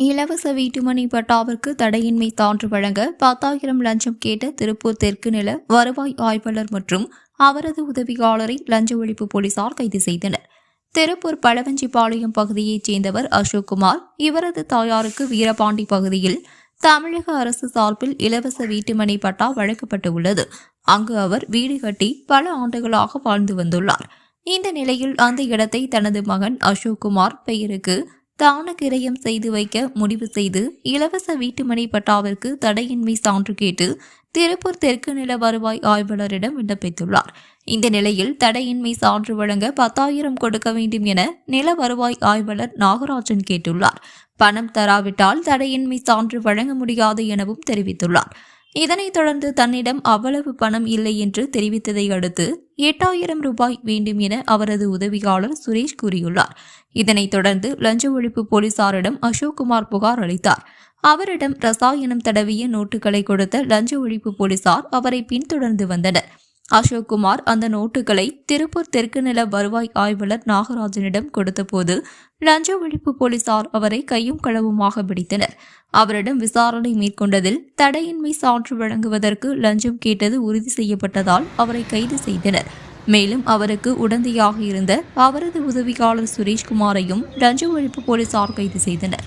இலவச வீட்டுமனை பட்டாவிற்கு தடையின்மை சான்று வழங்க பத்தாயிரம் லஞ்சம் கேட்ட திருப்பூர் தெற்கு நில வருவாய் ஆய்வாளர் மற்றும் அவரது உதவியாளரை லஞ்ச ஒழிப்பு போலீசார் கைது செய்தனர். திருப்பூர் பழவஞ்சிபாளையம் பகுதியைச் சேர்ந்தவர் அசோக்குமார் இவரது தாயாருக்கு வீரபாண்டி பகுதியில் தமிழக அரசு சார்பில் இலவச வீட்டுமனை பட்டா வழங்கப்பட்டு உள்ளது அங்கு அவர் வீடு கட்டி பல ஆண்டுகளாக வாழ்ந்து வந்துள்ளார். இந்த நிலையில் அந்த இடத்தை தனது மகன் அசோக்குமார் பெயருக்கு தானக்கிரயம் செய்து வைக்க முடிவு செய்து இலவச வீட்டுமனை பட்டாவிற்கு தடையின்மை சான்று கேட்டு திருப்பூர் தெற்கு நில வருவாய் ஆய்வாளரிடம் விண்ணப்பித்துள்ளார். இந்த நிலையில் தடையின்மை சான்று வழங்க பத்தாயிரம் கொடுக்க வேண்டும் என நில வருவாய் ஆய்வாளர் நாகராஜன் கேட்டுள்ளார். பணம் தராவிட்டால் தடையின்மை சான்று வழங்க முடியாது எனவும் தெரிவித்துள்ளார். இதனைத் தொடர்ந்து தன்னிடம் அவ்வளவு பணம் இல்லை என்று தெரிவித்ததை அடுத்து எட்டாயிரம் ரூபாய் வேண்டும் என அவரது உதவியாளர் சுரேஷ் கூறியுள்ளார். இதனைத் தொடர்ந்து லஞ்ச ஒழிப்பு போலீசாரிடம் அசோக்குமார் புகார் அளித்தார். அவரிடம் ரசாயனம் தடவிய நோட்டுகளை கொடுத்த லஞ்ச ஒழிப்பு போலீசார் அவரை பின்தொடர்ந்து வந்தனர். அசோக்குமார் அந்த நோட்டுகளை திருப்பூர் தெற்கு நில வருவாய் ஆய்வாளர் நாகராஜனிடம் கொடுத்தபோது லஞ்ச ஒழிப்பு போலீசார் அவரை கையும் களவுமாக பிடித்தனர். அவரிடம் விசாரணை மேற்கொண்டதில் தடையின்மை சான்று வழங்குவதற்கு லஞ்சம் கேட்டது உறுதி செய்யப்பட்டதால் அவரை கைது செய்தனர். மேலும் அவருக்கு உடந்தையாக இருந்த அவரது உதவியாளர் சுரேஷ்குமாரையும் லஞ்ச ஒழிப்பு போலீசார் கைது செய்தனர்.